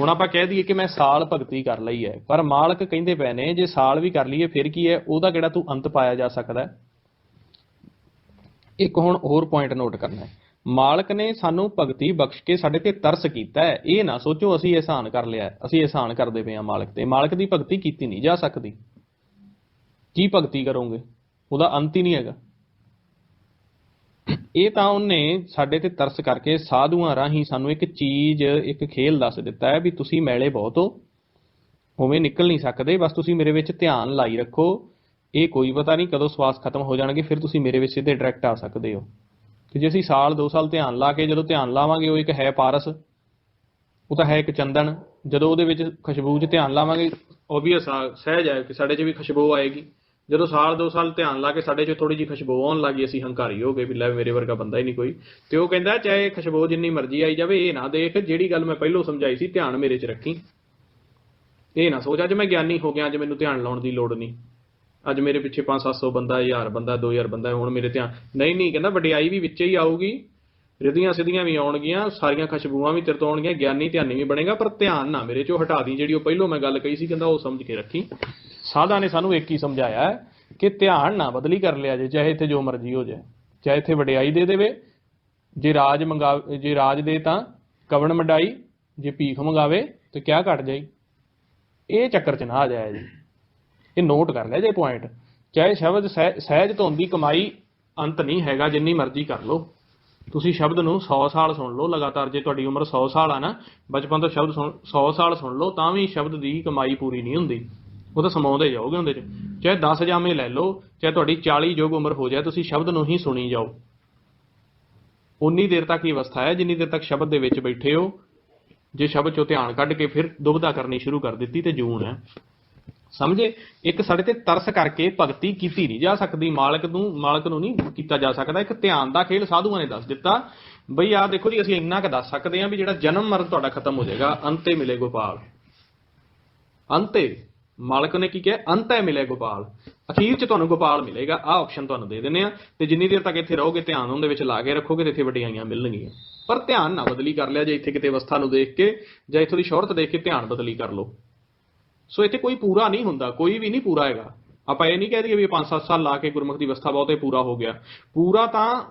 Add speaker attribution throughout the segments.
Speaker 1: ਹੁਣ ਆਪਾਂ ਕਹਿ ਦਈਏ ਕਿ ਮੈਂ ਸਾਲ ਭਗਤੀ ਕਰ ਲਈ ਹੈ, ਪਰ ਮਾਲਕ ਕਹਿੰਦੇ ਪਏ ਨੇ, ਜੇ ਸਾਲ ਵੀ ਕਰ ਲਈਏ, ਫਿਰ ਕੀ ਹੈ? ਉਹਦਾ ਕਿਹੜਾ ਤੂੰ ਅੰਤ ਪਾਇਆ ਜਾ ਸਕਦਾ ਇੱਕ ਹੁਣ ਹੋਰ ਪੁਆਇੰਟ ਨੋਟ ਕਰਨਾ ਹੈ। ਮਾਲਕ ਨੇ ਸਾਨੂੰ ਭਗਤੀ ਬਖਸ਼ ਕੇ ਸਾਡੇ ਤੇ ਤਰਸ ਕੀਤਾ ਹੈ। ਇਹ ਨਾ ਸੋਚੋ, ਅਸੀਂ ਇਹਸਾਨ ਕਰ ਲਿਆ ਅਸੀਂ ਇਹਸਾਨ ਕਰਦੇ ਪਏ ਹਾਂ ਮਾਲਕ ਤੇ। ਮਾਲਕ ਦੀ ਭਗਤੀ ਕੀਤੀ ਨਹੀਂ ਜਾ ਸਕਦੀ। ਕੀ ਭਗਤੀ ਕਰੋਗੇ? ਉਹਦਾ ਅੰਤ ਹੀ ਨਹੀਂ ਹੈਗਾ। ਇਹ ਤਾਂ ਉਹਨੇ ਸਾਡੇ ਤੇ ਤਰਸ ਕਰਕੇ ਸਾਧੂਆਂ ਰਾਹੀਂ ਸਾਨੂੰ ਇੱਕ ਚੀਜ਼, ਇੱਕ ਖੇਲ ਦੱਸ ਦਿੱਤਾ ਹੈ ਵੀ ਤੁਸੀਂ ਮੈਲੇ ਬਹੁਤ ਹੋ। ਉਵੇਂ ਨਿਕਲ ਨਹੀਂ ਸਕਦੇ, ਬਸ ਤੁਸੀਂ ਮੇਰੇ ਵਿੱਚ ਧਿਆਨ ਲਾਈ ਰੱਖੋ। ਇਹ ਕੋਈ ਪਤਾ ਨਹੀਂ ਕਦੋਂ ਸਵਾਸ ਖਤਮ ਹੋ ਜਾਣਗੇ, ਫਿਰ ਤੁਸੀਂ ਮੇਰੇ ਵਿੱਚ ਸਿੱਧੇ ਡਾਇਰੈਕਟ ਆ ਸਕਦੇ ਹੋ। ਤੇ ਜੇ ਅਸੀਂ ਸਾਲ 2 ਸਾਲ ਧਿਆਨ ਲਾ ਕੇ ਜਦੋਂ ਧਿਆਨ ਲਾਵਾਂਗੇ, ਉਹ ਇੱਕ ਹੈ ਪਾਰਸ, ਉਹ ਤਾਂ ਹੈ ਇੱਕ ਚੰਦਨ। ਜਦੋਂ ਉਹਦੇ ਵਿੱਚ ਖੁਸ਼ਬੂ 'ਚ ਧਿਆਨ ਲਾਵਾਂਗੇ ਓਬਵੀਅਸ ਆ, ਸਹਿਜ ਹੈ ਕਿ ਸਾਡੇ 'ਚ ਵੀ ਖੁਸ਼ਬੂ ਆਏਗੀ। ਜਦੋਂ ਸਾਲ ਦੋ ਸਾਲ ਧਿਆਨ ਲਾ ਕੇ ਸਾਡੇ 'ਚ ਥੋੜੀ ਜਿਹੀ ਖੁਸ਼ਬੂ ਆਉਣ ਲੱਗੀ ਅਸੀਂ ਹੰਕਾਰੀ ਹੋ ਗਏ ਵੀ ਲੈ ਮੇਰੇ ਵਰਗਾ ਬੰਦਾ ਹੀ ਨਹੀਂ ਕੋਈ। ਤੇ ਉਹ ਕਹਿੰਦਾ, ਚਾਹੇ ਖੁਸ਼ਬੂ ਜਿੰਨੀ ਮਰਜ਼ੀ ਆਈ ਜਾਵੇ, ਇਹ ਨਾ ਦੇਖ, ਜਿਹੜੀ ਗੱਲ ਮੈਂ ਪਹਿਲਾਂ ਸਮਝਾਈ ਸੀ, ਧਿਆਨ ਮੇਰੇ 'ਚ ਰੱਖੀ। ਇਹ ਨਾ ਸੋਚ, ਅੱਜ ਮੈਂ ਗਿਆਨੀ ਹੋ ਗਿਆ, ਅੱਜ ਮੈਨੂੰ ਧਿਆਨ ਲਾਉਣ ਦੀ ਲੋੜ ਨਹੀਂ। ਅੱਜ ਮੇਰੇ ਪਿੱਛੇ 5-700 ਬੰਦਾ 1000 ਬੰਦਾ 2000 ਬੰਦਾ, ਹੁਣ ਮੇਰੇ ਧਿਆਨ ਨਹੀਂ ਨਹੀਂ, ਕਹਿੰਦਾ ਵਡਿਆਈ ਵੀ ਵਿੱਚੇ ਹੀ ਆਊਗੀ। ਰਿਧੀਆਂ ਸਿੱਧੀਆਂ ਵੀ ਆਉਣਗੀਆਂ, ਸਾਰੀਆਂ ਖੁਸ਼ਬੂਆਂ ਵੀ ਤੇਰੇ ਤੋਂ ਆਉਣਗੀਆਂ, ਗਿਆਨੀ ਧਿਆਨੀ ਵੀ ਬਣੇਗਾ, ਪਰ ਧਿਆਨ ਨਾ ਮੇਰੇ ਚੋਂ ਹਟਾ ਦੀ, ਜਿਹੜੀ ਉਹ ਪਹਿਲੋਂ ਮੈਂ ਗੱਲ ਕਹੀ ਸੀ, ਕਹਿੰਦਾ ਉਹ ਸਮਝ ਕੇ ਰੱਖੀ। ਸਾਧਾ ਨੇ ਸਾਨੂੰ ਇੱਕ ਹੀ ਸਮਝਾਇਆ ਹੈ ਕਿ ਧਿਆਨ ਨਾ ਬਦਲੀ ਕਰ ਲਿਆ ਜੇ, ਚਾਹੇ ਇੱਥੇ ਜੋ ਮਰਜ਼ੀ ਹੋ ਜਾਏ, ਚਾਹੇ ਇੱਥੇ ਵਡਿਆਈ ਦੇ ਦੇਵੇ। ਜੇ ਰਾਜ ਮੰਗਾ, ਜੇ ਰਾਜ ਦੇ ਤਾਂ ਕਵਣ ਮਡਾਈ, ਜੇ ਭੀਖ ਮੰਗਾਵੇ ਤੇ ਕਿਆ ਘਟ ਜਾਈ? ਇਹ ਚੱਕਰ ਚ ਨਾ ਆ ਜਾਇਆ ਜੀ। ਇਹ ਨੋਟ ਕਰ ਲਿਆ ਜੇ ਪੁਆਇੰਟ ਚਾਹੇ ਸ਼ਬਦ ਸਹਿ- ਸਹਿਜ ਧੁਨ ਦੀ ਕਮਾਈ ਅੰਤ ਨਹੀਂ ਹੈਗਾ, ਜਿੰਨੀ ਮਰਜ਼ੀ ਕਰ ਲਓ। ਤੁਸੀਂ ਸ਼ਬਦ ਨੂੰ 100 ਸਾਲ ਸੁਣ ਲਓ, ਲਗਾਤਾਰ ਜੇ ਤੁਹਾਡੀ ਉਮਰ 100 ਸਾਲ ਆ ਨਾ, ਬਚਪਨ ਤੋਂ ਸ਼ਬਦ ਸੁਣ 100 ਸਾਲ ਸੁਣ ਲਓ, ਤਾਂ ਵੀ ਸ਼ਬਦ ਦੀ ਕਮਾਈ ਪੂਰੀ ਨਹੀਂ ਹੁੰਦੀ। ਉਹ ਤਾਂ ਸਮਾਉਂਦੇ ਜਾਓਗੇ ਉਹਦੇ ਚ। ਚਾਹੇ 10 ਜਾਮੇ ਲੈ ਲਓ, ਚਾਹੇ ਤੁਹਾਡੀ 40 ਯੋਗ ਉਮਰ ਹੋ ਜਾਏ, ਤੁਸੀਂ ਸ਼ਬਦ ਨੂੰ ਹੀ ਸੁਣੀ ਜਾਓ। ਉਨੀ ਦੇਰ ਤੱਕ ਹੀ ਅਵਸਥਾ ਹੈ, ਜਿੰਨੀ ਦੇਰ ਤੱਕ ਸ਼ਬਦ ਦੇ ਵਿੱਚ ਬੈਠੇ ਹੋ। ਜੇ ਸ਼ਬਦ ਚੋਂ ਧਿਆਨ ਕੱਢ ਕੇ ਫਿਰ ਦੁਬਧਾ ਕਰਨੀ ਸ਼ੁਰੂ ਕਰ ਦਿੱਤੀ ਤੇ ਜੂਨ ਹੈ। ਸਮਝੇ? ਇੱਕ ਸਾਡੇ ਤੇ ਤਰਸ ਕਰਕੇ ਭਗਤੀ ਕੀਤੀ ਨਹੀਂ ਜਾ ਸਕਦੀ। ਮਾਲਕ ਨੂੰ ਮਾਲਕ ਨੂੰ ਨਹੀਂ ਕੀਤਾ ਜਾ ਸਕਦਾ। ਇੱਕ ਧਿਆਨ ਦਾ ਖੇਲ ਸਾਧੂਆਂ ਨੇ ਦੱਸ ਦਿੱਤਾ। ਬਈ ਆਹ ਦੇਖੋ ਜੀ, ਅਸੀਂ ਇੰਨਾ ਕੁ ਦੱਸ ਸਕਦੇ ਹਾਂ ਵੀ ਜਿਹੜਾ ਜਨਮ ਮਰਨ ਤੁਹਾਡਾ ਖਤਮ ਹੋ ਜਾਏਗਾ, ਅੰਤੇ ਮਿਲੇ ਗੋਪਾਲ। ਅੰਤੇ ਮਾਲਕ ਨੇ ਕੀ ਕਿਹਾ? ਅੰਤ ਹੈ ਮਿਲੇ ਗੋਪਾਲ। ਅਖੀਰ ਚ ਤੁਹਾਨੂੰ ਗੋਪਾਲ ਮਿਲੇਗਾ। ਆਹ ਆਪਸ਼ਨ ਤੁਹਾਨੂੰ ਦੇ ਦਿੰਨੇ ਆ ਤੇ ਜਿੰਨੀ ਦੇਰ ਤੱਕ ਇੱਥੇ ਰਹੋਗੇ, ਧਿਆਨ ਉਹਦੇ ਵਿੱਚ ਲਾ ਕੇ ਰੱਖੋਗੇ ਤੇ ਇੱਥੇ ਵਡਿਆਈਆਂ ਮਿਲਣਗੀਆਂ। ਪਰ ਧਿਆਨ ਨਾ ਬਦਲੀ ਕਰ ਲਿਆ ਜੇ ਇੱਥੇ ਕਿਤੇ ਅਵਸਥਾ ਨੂੰ ਦੇਖ ਕੇ ਜਾਂ ਇੱਥੋਂ ਦੀ ਸ਼ੌਹਰਤ ਦੇਖ ਕੇ ਧਿਆਨ ਬਦਲੀ ਕਰ ਲਓ। ਸੋ ਇੱਥੇ ਕੋਈ ਪੂਰਾ ਨਹੀਂ ਹੁੰਦਾ, ਕੋਈ ਵੀ ਨਹੀਂ ਪੂਰਾ ਹੈਗਾ। ਆਪਾਂ ਇਹ ਨਹੀਂ ਕਹਿ ਦਈਏ ਵੀ 5-7 ਸਾਲ ਲਾ ਕੇ ਗੁਰਮੁਖ ਦੀ ਅਵਸਥਾ ਬਹੁਤੇ ਪੂਰਾ ਹੋ ਗਿਆ। ਪੂਰਾ ਤਾਂ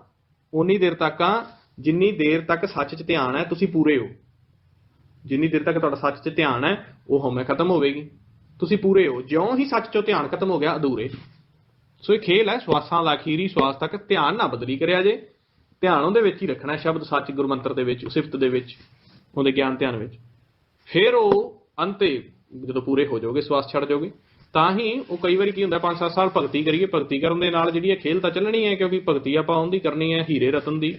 Speaker 1: ਉਨੀ ਦੇਰ ਤੱਕ ਆ ਜਿੰਨੀ ਦੇਰ ਤੱਕ ਸੱਚ 'ਚ ਧਿਆਨ ਹੈ, ਤੁਸੀਂ ਪੂਰੇ ਹੋ। ਜਿੰਨੀ ਦੇਰ ਤੱਕ ਤੁਹਾਡਾ ਸੱਚ 'ਚ ਧਿਆਨ ਹੈ, ਉਹ ਹਉਮੈ ਖਤਮ ਹੋਵੇਗੀ। ਤੁਸੀਂ ਪੂਰੇ ਹੋ। ਜਿਉਂ ਹੀ ਸੱਚ 'ਚੋਂ ਧਿਆਨ ਖਤਮ ਹੋ ਗਿਆ, ਅਧੂਰੇ। ਸੋ ਇਹ ਖੇਲ ਹੈ, ਸਵਾਸਾਂ ਦਾ ਅਖੀਰੀ ਸਵਾਸ ਤੱਕ ਧਿਆਨ ਨਾ ਬਦਲੀ ਕਰਿਆ ਜੇ। ਧਿਆਨ ਉਹਦੇ ਵਿੱਚ ਹੀ ਰੱਖਣਾ ਸ਼ਬਦ ਸੱਚ ਗੁਰਮੰਤਰ ਦੇ ਵਿੱਚ, ਸਿਫਤ ਦੇ ਵਿੱਚ, ਉਹਦੇ ਗਿਆਨ ਧਿਆਨ ਵਿੱਚ। ਫਿਰ ਉਹ ਅੰਤੇ ਜਦੋਂ ਪੂਰੇ ਹੋ ਜਾਓਗੇ, ਸਵਾਸ ਛੱਡ ਜਾਓਗੇ, ਤਾਂ ਹੀ ਉਹ ਕਈ ਵਾਰੀ ਕੀ ਹੁੰਦਾ 5-7 ਸਾਲ ਭਗਤੀ ਕਰੀਏ, ਭਗਤੀ ਕਰਨ ਦੇ ਨਾਲ ਜਿਹੜੀ ਇਹ ਖੇਲ ਤਾਂ ਚੱਲਣੀ ਹੈ, ਕਿਉਂਕਿ ਭਗਤੀ ਆਪਾਂ ਉਹਦੀ ਕਰਨੀ ਹੈ, ਹੀਰੇ ਰਤਨ ਦੀ।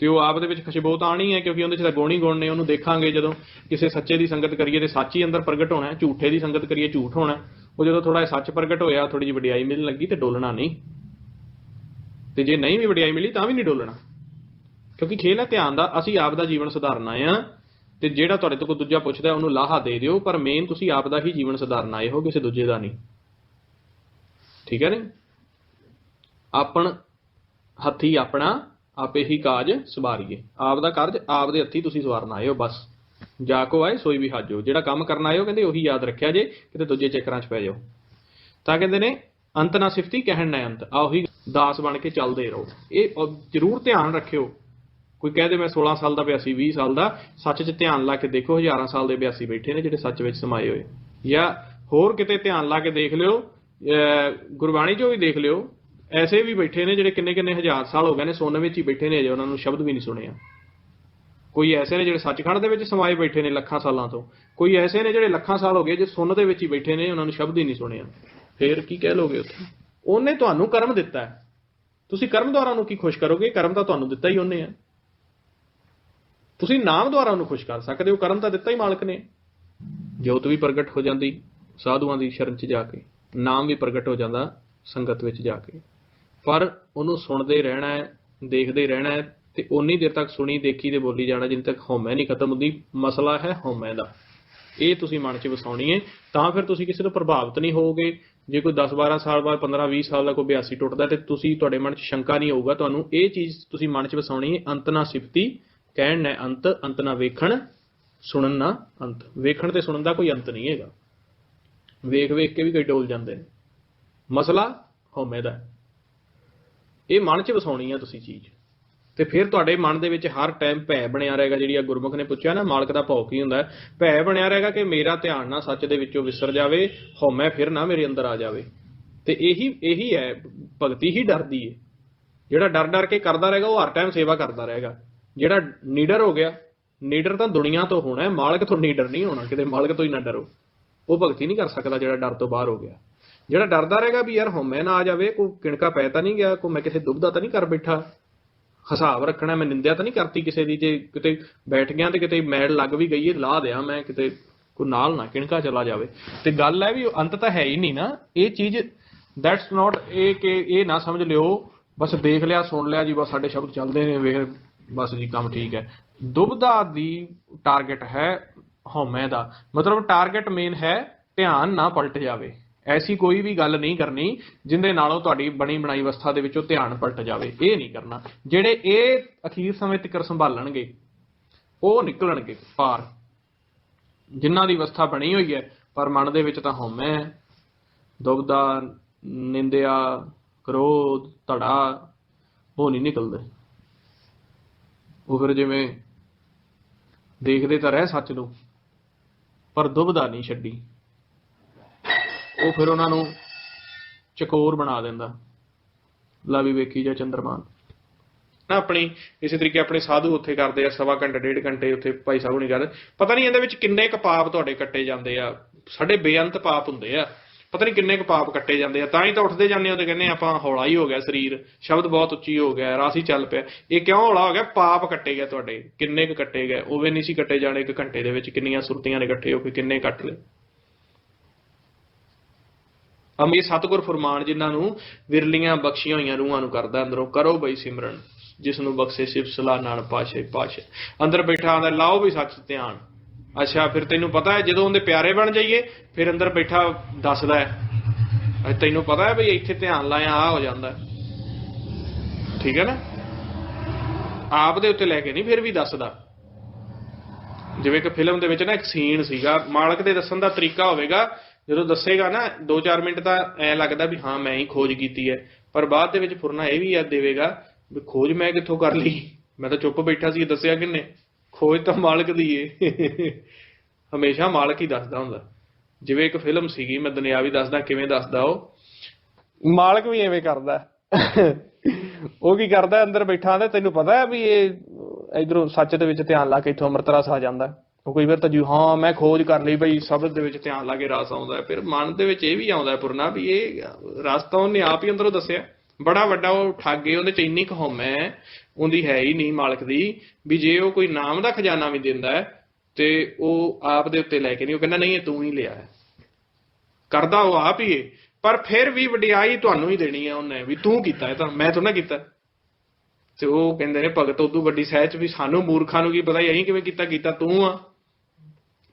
Speaker 1: ਤੇ ਉਹ ਆਪ ਦੇ ਵਿੱਚ ਖੁਸ਼ਬੂ ਤਾਂ ਆਣੀ ਹੈ, ਕਿਉਂਕਿ ਉਹਦੇ ਚ ਤਾਂ ਗੁਣ ਹੀ ਗੁਣ ਨੇ, ਉਹਨੂੰ ਦੇਖਾਂਗੇ ਜਦੋਂ ਕਿਸੇ ਸੱਚੇ ਦੀ ਸੰਗਤ ਕਰੀਏ ਤੇ ਸੱਚ ਹੀ ਅੰਦਰ ਪ੍ਰਗਟ ਹੋਣਾ ਝੂਠੇ ਦੀ ਸੰਗਤ ਕਰੀਏ ਝੂਠ ਹੋਣਾ ਉਹ ਜਦੋਂ ਥੋੜਾ ਸੱਚ ਪ੍ਰਗਟ ਹੋਇਆ ਥੋੜੀ ਜਿਹੀ ਵਡਿਆਈ ਮਿਲਣ ਲੱਗੀ ਤੇ ਡੋਲਣਾ ਨਹੀਂ। ਤੇ ਜੇ ਨਹੀਂ ਵੀ ਵਡਿਆਈ ਮਿਲੀ ਤਾਂ ਵੀ ਨਹੀਂ ਡੋਲਣਾ। ਕਿਉਂਕਿ ਖੇਲ ਹੈ ਧਿਆਨ ਦਾ, ਅਸੀਂ ਆਪ ਦਾ ਜੀਵਨ ਸੁਧਾਰਨਾ ਆ ਤੇ ਜਿਹੜਾ ਤੁਹਾਡੇ ਤੋਂ ਕੋਈ ਦੂਜਾ ਪੁੱਛਦਾ ਉਹਨੂੰ ਲਾਹਾ ਦੇ ਦਿਓ, ਪਰ ਮੇਨ ਤੁਸੀਂ ਆਪ ਦਾ ਹੀ ਜੀਵਨ ਸੁਧਾਰਨਾ ਆਏ ਹੋ, ਕਿਸੇ ਦੂਜੇ ਦਾ ਨਹੀਂ। ਠੀਕ ਹੈ ਨੇ? ਆਪਣ ਹੱਥੀ ਆਪਣਾ ਆਪੇ ਹੀ ਕਾਜ ਸਵਾਰੀਏ ਆਪ ਦਾ ਕਾਰਜ ਆਪ ਦੇ ਹੱਥੀ ਤੁਸੀਂ ਸਵਾਰਨਾ ਆਏ ਹੋ, ਬਸ। ਜਾ ਕੋ ਆਏ, ਸੋਈ ਵੀ ਹਾਜੋ। ਜਿਹੜਾ ਕੰਮ ਕਰਨਾ ਆਇਓ ਕਹਿੰਦੇ ਉਹੀ ਯਾਦ ਰੱਖਿਆ ਜੇ, ਕਿਤੇ ਦੂਜੇ ਚੱਕਰਾਂ 'ਚ ਪੈ ਜਾਓ। ਤਾਂ ਕਹਿੰਦੇ ਨੇ, ਅੰਤ ਨਾ ਸਿਫਤੀ, ਕਹਿਣ ਨਾ ਅੰਤ। ਆ ਉਹੀ ਦਾਸ ਬਣ ਕੇ ਚੱਲਦੇ ਰਹੋ। ਇਹ ਜ਼ਰੂਰ ਧਿਆਨ ਰੱਖਿਓ। ਕੋਈ ਕਹਦੇ ਮੈਂ 16 ਸਾਲ ਦਾ ਬਿਆਸੀ 20 ਸਾਲ ਦਾ, ਸੱਚ 'ਚ ਧਿਆਨ ਲਾ ਕੇ ਦੇਖੋ, ਹਜ਼ਾਰਾਂ ਸਾਲ ਦੇ ਬਿਆਸੀ ਬੈਠੇ ਨੇ ਜਿਹੜੇ ਸੱਚ ਵਿੱਚ ਸਮਾਏ ਹੋਏ। ਜਾਂ ਹੋਰ ਕਿਤੇ ਧਿਆਨ ਲਾ ਕੇ ਦੇਖ ਲਿਓ ਗੁਰਬਾਣੀ 'ਚੋਂ ਵੀ ਦੇਖ ਲਿਓ ਐਸੇ ਵੀ ਬੈਠੇ ਨੇ ਜਿਹੜੇ ਕਿੰਨੇ ਕਿੰਨੇ ਹਜ਼ਾਰ ਸਾਲ ਹੋ ਗਏ ਨੇ, ਸੁਣਨ ਵਿੱਚ ਹੀ ਬੈਠੇ ਨੇ ਅਜੇ ਉਹਨਾਂ ਨੂੰ ਸ਼ਬਦ ਵੀ ਨਹੀਂ ਸੁਣਿਆ। ਕੋਈ ਐਸੇ ਨੇ ਜਿਹੜੇ ਸੱਚਖੰਡ ਦੇ ਵਿੱਚ ਸਮਾਏ ਬੈਠੇ ਨੇ ਲੱਖਾਂ ਸਾਲਾਂ ਤੋਂ। ਕੋਈ ਐਸੇ ਨੇ ਜਿਹੜੇ ਲੱਖਾਂ ਸਾਲ ਹੋ ਗਏ ਜੇ ਸੁਣਨ ਦੇ ਵਿੱਚ ਹੀ ਬੈਠੇ ਨੇ, ਉਹਨਾਂ ਨੂੰ ਸ਼ਬਦ ਹੀ ਨਹੀਂ ਸੁਣਿਆ। ਫੇਰ ਕੀ ਕਹਿ ਲੋਗੇ ਉੱਥੇ? ਉਹਨੇ ਤੁਹਾਨੂੰ ਕਰਮ ਦਿੱਤਾ ਹੈ। ਤੁਸੀਂ ਕਰਮ ਦੁਆਰਾ ਨੂੰ ਕੀ ਖੁਸ਼ ਕਰੋਗੇ? ਕਰਮ ਤਾਂ ਤੁਹਾਨੂੰ ਦਿੱਤਾ ਹੀ ਉਹਨੇ ਹੈ। ਤੁਸੀਂ ਨਾਮ ਦੁਆਰਾ ਉਹਨੂੰ ਖੁਸ਼ ਕਰ ਸਕਦੇ ਹੋ। ਕਰਮ ਤਾਂ ਦਿੱਤਾ ਹੀ ਮਾਲਕ ਨੇ। ਜੋਤ ਵੀ ਪ੍ਰਗਟ ਹੋ ਜਾਂਦੀ, ਸਾਧੂਆਂ ਦੀ ਸ਼ਰਨ 'ਚ ਜਾ ਕੇ। ਨਾਮ ਵੀ ਪ੍ਰਗਟ ਹੋ ਜਾਂਦਾ, ਸੰਗਤ ਵਿੱਚ ਜਾ ਕੇ। ਪਰ ਉਹਨੂੰ ਸੁਣਦੇ ਰਹਿਣਾ ਹੈ, ਦੇਖਦੇ ਰਹਿਣਾ ਹੈ ਤੇ ਉਨੀ ਦੇਰ ਤੱਕ ਸੁਣੀ ਦੇਖੀ ਤੇ ਬੋਲੀ ਜਾਣਾ ਜਿੰਨ ਤੱਕ ਹਉਮੈ ਨਹੀਂ ਖਤਮ ਹੁੰਦੀ, ਮਸਲਾ ਹੈ ਹਉਮੈ ਦਾ। ਇਹ ਤੁਸੀਂ ਮਨ 'ਚ ਵਸਾਉਣੀ ਹੈ, ਤਾਂ ਫਿਰ ਤੁਸੀਂ ਕਿਸੇ ਤੋਂ ਪ੍ਰਭਾਵਿਤ ਨਹੀਂ ਹੋਵੋਗੇ। ਜੇ ਕੋਈ 10 12 ਸਾਲ ਬਾਅਦ 15 20 ਸਾਲ ਦਾ ਕੋਈ ਬਿਆਸੀ ਟੁੱਟਦਾ ਤੇ ਤੁਸੀਂ ਤੁਹਾਡੇ ਮਨ 'ਚ ਸ਼ੰਕਾ ਨਹੀਂ ਹੋਊਗਾ, ਤੁਹਾਨੂੰ ਇਹ ਚੀਜ਼ ਤੁਸੀਂ ਮਨ 'ਚ ਵਸਾਉਣੀ ਹੈ, ਅੰਤ ਨਾ ਸਿਫਤੀ, ਕਹਿਣ ਨੇ ਅੰਤ ਅੰਤ ਨਾ ਵੇਖਣ, ਸੁਣਨ ਨਾ ਅੰਤ। ਵੇਖਣ ਤੇ ਸੁਣਨ ਦਾ ਕੋਈ ਅੰਤ ਨਹੀਂ ਹੈਗਾ। ਵੇਖ ਵੇਖ ਕੇ ਵੀ ਕਈ ਡੋਲ ਜਾਂਦੇ ਨੇ। ਮਸਲਾ ਹਉਮੈ ਦਾ ਇਹ ਮਨ 'ਚ ਵਸਾਉਣੀ ਆ ਤੁਸੀਂ ਚੀਜ਼। ਤੇ ਫਿਰ ਤੁਹਾਡੇ ਮਨ ਦੇ ਵਿੱਚ ਹਰ ਟਾਈਮ ਭੈ ਬਣਿਆ ਰਹੇਗਾ, ਜਿਹੜੀ ਆ ਗੁਰਮੁਖ ਨੇ ਪੁੱਛਿਆ ਨਾ, ਮਾਲਕ ਦਾ ਭੌ ਕੀ ਹੁੰਦਾ ਭੈ ਬਣਿਆ ਰਹੇਗਾ ਕਿ ਮੇਰਾ ਧਿਆਨ ਨਾ ਸੱਚ ਦੇ ਵਿੱਚੋਂ ਵਿਸਰ ਜਾਵੇ ਹਉਮੈ ਫਿਰ ਨਾ ਮੇਰੇ ਅੰਦਰ ਆ ਜਾਵੇ। ਤੇ ਇਹੀ ਇਹੀ ਹੈ, ਭਗਤੀ ਹੀ ਡਰਦੀ ਹੈ ਜਿਹੜਾ ਡਰ ਡਰ ਕੇ ਕਰਦਾ ਰਹੇਗਾ, ਉਹ ਹਰ ਟਾਈਮ ਸੇਵਾ ਕਰਦਾ ਰਹੇਗਾ। ਜਿਹੜਾ ਨੀਡਰ ਹੋ ਗਿਆ, ਨੀਡਰ ਤਾਂ ਦੁਨੀਆ ਤੋਂ ਹੋਣਾ ਹੈ, ਮਾਲਕ ਤੋਂ ਨੀਡਰ ਨਹੀਂ ਹੋਣਾ, ਕਿਤੇ ਮਾਲਕ ਤੋਂ ਹੀ ਨਾ ਡਰੋ। ਉਹ ਭਗਤੀ ਨਹੀਂ ਕਰ ਸਕਦਾ ਜਿਹੜਾ ਡਰ ਤੋਂ ਬਾਹਰ ਹੋ ਗਿਆ। ਜਿਹੜਾ ਡਰਦਾ ਰਹੇਗਾ ਵੀ ਯਾਰ ਹਉਮੈ ਨਾ ਆ ਜਾਵੇ, ਕੋਈ ਕਿਣਕਾ ਪੈ ਤਾਂ ਨਹੀਂ ਗਿਆ, ਕੋਈ ਮੈਂ ਕਿਸੇ ਦੁਬਦਾ ਤਾਂ ਨਹੀਂ ਕਰ ਬੈਠਾ। ਹਿਸਾਬ ਰੱਖਣਾ, ਮੈਂ ਨਿੰਦਿਆ ਤਾਂ ਨਹੀਂ ਕਰਤੀ ਕਿਸੇ ਦੀ, ਜੇ ਕਿਤੇ ਬੈਠ ਗਿਆ ਤੇ ਕਿਤੇ ਮੈਲ ਲੱਗ ਵੀ ਗਈ ਹੈ ਲਾ ਦਿਆਂ ਮੈਂ, ਕਿਤੇ ਕੋਈ ਨਾਲ ਨਾ ਕਿਣਕਾ ਚਲਾ ਜਾਵੇ। ਤੇ ਗੱਲ ਹੈ ਵੀ ਅੰਤ ਤਾਂ ਹੈ ਹੀ ਨਹੀਂ ਨਾ। ਇਹ ਚੀਜ਼ ਦੈਟਸ ਨਾਟ ਇਹ ਕਿ ਇਹ ਨਾ ਸਮਝ ਲਿਓ। ਬਸ ਦੇਖ ਲਿਆ, ਸੁਣ ਲਿਆ ਜੀ, ਬਸ ਸਾਡੇ ਸ਼ਬਦ ਚੱਲਦੇ ਨੇ, ਵੇਖ, ਬਸ ਜੀ, ਕੰਮ ਠੀਕ ਹੈ। ਦੁਬਦਾ ਦੀ ਟਾਰਗੇਟ ਹੈ ਹਉਮੈ ਦਾ। ਮਤਲਬ ਟਾਰਗੇਟ ਮੇਨ ਹੈ ਧਿਆਨ ਨਾ ਪਲਟ ਜਾਵੇ। ਐਸੀ ਕੋਈ ਵੀ ਗੱਲ ਨਹੀਂ ਕਰਨੀ ਜਿੰਦੇ ਨਾਲੋਂ ਤੁਹਾਡੀ ਬਣੀ ਬਣਾਈ ਅਵਸਥਾ ਦੇ ਵਿੱਚੋਂ ਧਿਆਨ ਪਲਟ ਜਾਵੇ। ਇਹ ਨਹੀਂ ਕਰਨਾ। ਜਿਹੜੇ ਇਹ ਅਖੀਰ ਸਮੇਂ ਤੱਕ ਸੰਭਾਲਣਗੇ, ਉਹ ਨਿਕਲਣਗੇ ਪਾਰ। ਜਿਨ੍ਹਾਂ ਦੀ ਅਵਸਥਾ ਬਣੀ ਹੋਈ ਹੈ, ਪਰ ਮਨ ਦੇ ਵਿੱਚ ਤਾਂ ਹਉਮੈ ਹੈ। ਦੁਬਦਾ ਨਿੰਦਿਆ, ਕ੍ਰੋਧ, ਧੜਾ, ਉਹ ਨਹੀਂ ਨਿਕਲਦੇ। ਉਹ ਫਿਰ ਜਿਵੇਂ ਦੇਖਦੇ ਤਾਂ ਰਹਿ ਸੱਚ ਨੂੰ, ਪਰ ਦੁਬਦਾ ਨਹੀਂ ਛੱਡੀ। ਉਹ ਫਿਰ ਉਹਨਾਂ ਨੂੰ ਚਕੋਰ ਬਣਾ ਦਿੰਦਾ। ਲਾ ਵੇਖੀ ਜਾਂ ਚੰਦਰਮਾਨ। ਨਾ ਆਪਣੀ ਇਸੇ ਤਰੀਕੇ ਆਪਣੇ ਸਾਧੂ ਉੱਥੇ ਕਰਦੇ ਆ, ਸਵਾ ਘੰਟੇ, ਡੇਢ ਘੰਟੇ ਉੱਥੇ ਭਾਈ ਸਾਹਿਬ ਨਹੀਂ ਕਰਦੇ ਪਤਾ ਨਹੀਂ ਇਹਦੇ ਵਿੱਚ ਕਿੰਨੇ ਕੁ ਪਾਪ ਤੁਹਾਡੇ ਕੱਟੇ ਜਾਂਦੇ ਆ। ਸਾਡੇ ਬੇਅੰਤ ਪਾਪ ਹੁੰਦੇ ਆ। ਪਤਾ ਨਹੀਂ ਕਿੰਨੇ ਕੁ ਪਾਪ ਕੱਟੇ ਜਾਂਦੇ ਆ। ਤਾਂ ਹੀ ਤਾਂ ਉੱਠਦੇ ਜਾਂਦੇ ਆ ਤੇ ਕਹਿੰਦੇ ਆਪਾਂ ਹੌਲਾ ਹੀ ਹੋ ਗਿਆ ਸਰੀਰ। ਸ਼ਬਦ ਬਹੁਤ ਉੱਚੀ ਹੋ ਗਿਆ, ਰਾਸੀ ਚੱਲ ਪਿਆ। ਇਹ ਕਿਉਂ ਹੌਲਾ ਹੋ ਗਿਆ? ਪਾਪ ਕੱਟੇ ਗਏ ਤੁਹਾਡੇ। ਕਿੰਨੇ ਕੁ ਕੱਟੇ ਗਏ? ਉਵੇਂ ਨਹੀਂ ਸੀ ਕੱਟੇ ਜਾਣੇ ਇੱਕ ਘੰਟੇ ਦੇ ਵਿੱਚ ਕਿੰਨੀਆਂ ਸੁਰਤੀਆਂ ਨੇ ਇਕੱਠੇ ਹੋ ਕੇ ਕਿੰਨੇ ਕੱਟ ਲਏ। ਅਮ ਇਹ ਸਤਿਗੁਰ ਫਰਮਾਨ ਜਿਨ੍ਹਾਂ ਨੂੰ ਵਿਰਲੀਆਂ ਬਖਸ਼ੀਆਂ ਹੋਈਆਂ ਰੂਹਾਂ ਨੂੰ ਕਰਦਾ ਅੰਦਰੋਂ ਕਰੋ ਬਈ ਸਿਮਰਨ, ਜਿਸ ਨੂੰ ਬਖਸ਼ੇ ਸਿਫ ਸਲਾਹ ਨਾਲ ਪਾਸ਼ੇ ਪਾਸ਼ੇ। ਅੰਦਰ ਬੈਠਾ ਆਂਦਾ, ਲਾਓ ਵੀ ਸੱਚ ਧਿਆਨ। ਅੱਛਾ, ਫਿਰ ਤੈਨੂੰ ਪਤਾ ਹੈ, ਜਦੋਂ ਉਹਦੇ ਪਿਆਰੇ ਬਣ ਜਾਈਏ, ਫਿਰ ਅੰਦਰ ਬੈਠਾ ਦੱਸਦਾ ਹੈ। ਤੈਨੂੰ ਪਤਾ ਹੈ ਬਈ ਇੱਥੇ ਧਿਆਨ ਲਾਇਆ ਆ ਹੋ ਜਾਂਦਾ ਠੀਕ ਹੈ ਨਾ? ਆਪ ਦੇ ਉੱਤੇ ਲੈ ਕੇ ਨਹੀਂ, ਫਿਰ ਵੀ ਦੱਸਦਾ। ਜਿਵੇਂ ਕਿ ਫਿਲਮ ਦੇ ਵਿੱਚ ਨਾ ਇੱਕ ਸੀਨ ਸੀਗਾ, ਮਾਲਕ ਦੇ ਦੱਸਣ ਦਾ ਤਰੀਕਾ ਹੋਵੇਗਾ ਜਦੋਂ ਦੱਸੇਗਾ ਨਾ 2-4 ਮਿੰਟ ਤਾਂ ਐ ਲੱਗਦਾ ਵੀ ਹਾਂ, ਮੈਂ ਹੀ ਖੋਜ ਕੀਤੀ ਹੈ। ਪਰ ਬਾਅਦ ਦੇ ਵਿੱਚ ਫੁਰਨਾ ਇਹ ਵੀ ਯਾਦ ਦੇਵੇਗਾ ਵੀ ਖੋਜ ਮੈਂ ਕਿੱਥੋਂ ਕਰ ਲਈ? ਮੈਂ ਤਾਂ ਚੁੱਪ ਬੈਠਾ ਸੀ ਦੱਸਿਆ ਕਿੰਨੇ? ਖੋਜ ਤਾਂ ਮਾਲਕ ਦੀ ਏ। ਹਮੇਸ਼ਾ ਮਾਲਕ ਹੀ ਦੱਸਦਾ ਹੁੰਦਾ। ਜਿਵੇਂ ਇੱਕ ਫਿਲਮ ਸੀਗੀ, ਮੈਂ ਦੁਨਿਆਵੀ ਦੱਸਦਾ, ਕਿਵੇਂ ਦੱਸਦਾ ਉਹ? ਮਾਲਕ ਵੀ ਐਵੇਂ ਕਰਦਾ। ਉਹ ਕੀ ਕਰਦਾ, ਅੰਦਰ ਬੈਠਾ ਆਂਦਾ ਤੈਨੂੰ ਪਤਾ ਹੈ ਵੀ ਇਹ ਇਧਰੋਂ ਸੱਚ ਦੇ ਵਿੱਚ ਧਿਆਨ ਲਾ ਕੇ ਇਥੋਂ ਅੰਮ੍ਰਿਤ ਰਸ ਆ ਜਾਂਦਾ। ਉਹ ਕਈ ਵਾਰ ਤਾਂ ਜੀ ਹਾਂ ਮੈਂ ਖੋਜ ਕਰ ਲਈ ਬਈ ਸ਼ਬਦ ਦੇ ਵਿੱਚ ਧਿਆਨ ਲਾ ਕੇ ਰਸ ਆਉਂਦਾ ਹੈ। ਫਿਰ ਮਨ ਦੇ ਵਿੱਚ ਇਹ ਵੀ ਆਉਂਦਾ ਹੈ ਪੁਰਨਾ ਵੀ ਇਹ ਰਸ ਤਾਂ ਉਹਨੇ ਆਪ ਹੀ ਅੰਦਰੋਂ ਦੱਸਿਆ। ਬੜਾ ਵੱਡਾ ਉਹ ਠਾਗੇ ਉਹਦੇ ਚ ਇੰਨੀ ਕੁ ਹੈ, ਉਹਦੀ ਹੈ ਹੀ ਨਹੀਂ ਮਾਲਕ ਦੀ ਵੀ ਜੇ ਉਹ ਕੋਈ ਨਾਮ ਦਾ ਖਜ਼ਾਨਾ ਵੀ ਦਿੰਦਾ ਹੈ ਤੇ ਉਹ ਆਪ ਦੇ ਉੱਤੇ ਲੈ ਕੇ ਨਹੀਂ ਉਹ ਕਹਿੰਦਾ ਨਹੀਂ ਇਹ ਤੂੰ ਹੀ ਲਿਆ ਹੈ। ਕਰਦਾ ਉਹ ਆਪ ਹੀ ਹੈ ਪਰ ਫਿਰ ਵੀ ਵਡਿਆਈ ਤੁਹਾਨੂੰ ਹੀ ਦੇਣੀ ਹੈ ਉਹਨੇ ਵੀ ਤੂੰ ਕੀਤਾ ਇਹ ਤਾਂ ਮੈਂ ਥੋੜਾ ਕੀਤਾ। ਤੇ ਉਹ ਕਹਿੰਦੇ ਨੇ ਭਗਤ ਉਦੋਂ ਵੱਡੀ ਸਹਿਜ ਵੀ ਸਾਨੂੰ ਮੂਰਖਾਂ ਨੂੰ ਕੀ ਪਤਾ ਅਸੀਂ ਕਿਵੇਂ ਕੀਤਾ ਕੀਤਾ ਤੂੰ ਆ।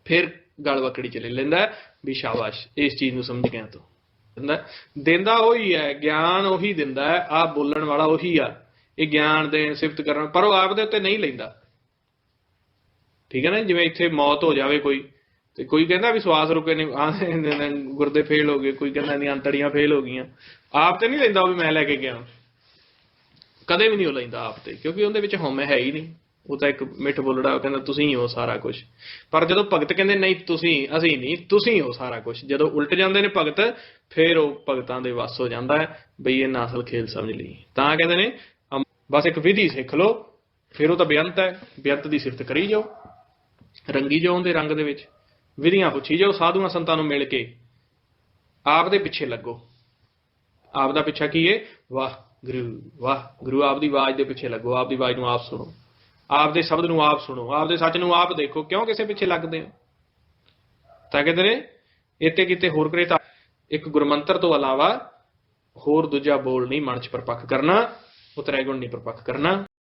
Speaker 1: ਫਿਰ ਗਲ ਵਕੜੀ ਚ ਲੈ ਲੈਂਦਾ ਵੀ ਸ਼ਾਬਾਸ਼, ਇਸ ਚੀਜ਼ ਨੂੰ ਸਮਝ ਗਿਆ ਤੂੰ। ਦਿੰਦਾ ਦਿੰਦਾ ਉਹੀ ਹੈ, ਗਿਆਨ ਉਹੀ ਦਿੰਦਾ ਹੈ ਆ ਬੋਲਣ ਵਾਲਾ ਉਹੀ ਆ। ਇਹ ਗਿਆਨ ਦੇਣ ਸਿਫਤ ਕਰਨ ਪਰ ਉਹ ਆਪ ਦੇ ਉੱਤੇ ਨਹੀਂ ਲੈਂਦਾ। ਠੀਕ ਹੈ ਨਾ ਜਿਵੇਂ ਇੱਥੇ ਮੌਤ ਹੋ ਜਾਵੇ ਕੋਈ, ਤੇ ਕੋਈ ਕਹਿੰਦਾ ਵੀ ਸਵਾਸ ਰੁਕੇ ਨੇ ਆਹ ਗੁਰਦੇ ਫੇਲ ਹੋ ਗਏ, ਕੋਈ ਕਹਿੰਦਾ ਨਹੀਂ ਅੰਤੜੀਆਂ ਫੇਲ ਹੋ ਗਈਆਂ। ਆਪ ਤੇ ਨਹੀਂ ਲੈਂਦਾ ਉਹ ਵੀ ਮੈਂ ਲੈ ਕੇ ਗਿਆ। ਕਦੇ ਵੀ ਨਹੀਂ ਉਹ ਲੈਂਦਾ ਆਪ ਤੇ, ਕਿਉਂਕਿ ਉਹਦੇ ਵਿੱਚ ਹਉਮੈ ਹੈ ਹੀ ਨਹੀਂ। ਉਹ ਤਾਂ ਇੱਕ ਮਿੱਠ ਬੋਲੜਾ, ਉਹ ਕਹਿੰਦਾ, ਤੁਸੀਂ ਹੀ ਹੋ ਸਾਰਾ ਕੁਝ ਪਰ ਜਦੋਂ ਭਗਤ ਕਹਿੰਦੇ, ਨਹੀਂ, ਤੁਸੀਂ, ਅਸੀਂ ਨਹੀਂ, ਤੁਸੀਂ ਹੋ ਸਾਰਾ ਕੁਝ ਜਦੋਂ ਉਲਟ ਜਾਂਦੇ ਨੇ ਭਗਤ, ਫਿਰ ਉਹ ਭਗਤਾਂ ਦੇ ਵੱਸ ਹੋ ਜਾਂਦਾ ਹੈ, ਬਈ ਇਹ ਨਾਸਲ ਖੇਲ ਸਮਝ ਲਈ ਤਾਂ ਕਹਿੰਦੇ ਨੇ ਬਸ ਇੱਕ ਵਿਧੀ ਸਿੱਖ ਲਓ, ਫਿਰ ਉਹ ਤਾਂ ਬੇਅੰਤ ਹੈ। ਬੇਅੰਤ ਦੀ ਸਿਫਤ ਕਰੀ ਜਾਓ, ਰੰਗੀ ਜਾਓ ਉਹਦੇ ਰੰਗ ਦੇ ਵਿੱਚ, ਵਿਧੀਆਂ ਪੁੱਛੀ ਜਾਓ, ਸਾਧੂਆਂ ਸੰਤਾਂ ਨੂੰ ਮਿਲ ਕੇ। ਆਪ ਦੇ ਪਿੱਛੇ ਲੱਗੋ। ਆਪ ਦਾ ਪਿੱਛਾ ਕੀ ਹੈ ਵਾਹ ਗੁਰੂ ਵਾਹ ਗੁਰੂ ਆਪ ਦੀ ਆਵਾਜ਼ ਦੇ ਪਿੱਛੇ ਲੱਗੋ। ਆਪ ਦੀ ਆਵਾਜ਼ ਨੂੰ ਆਪ ਸੁਣੋ। ਆਪਦੇ ਸ਼ਬਦ ਨੂੰ ਆਪ ਸੁਣੋ, ਆਪਦੇ ਸੱਚ ਨੂੰ ਆਪ ਦੇਖੋ, ਕਿਉਂ ਕਿਸੇ ਪਿੱਛੇ ਲੱਗਦੇ ਹੋ? ਤਾਂ ਕਹਿੰਦੇ ਨੇ, ਇੱਥੇ ਕਿਤੇ ਹੋਰ ਕਰੇ ਤਾਂ ਇੱਕ ਗੁਰਮੰਤਰ ਤੋਂ ਇਲਾਵਾ ਹੋਰ ਦੂਜਾ ਬੋਲ ਨਹੀਂ ਮਨ ਚ ਪਰਪੱਖ ਕਰਨਾ, ਉਤਰੇ ਗੁਣ ਨਹੀਂ ਪਰਪੱਖ ਕਰਨਾ।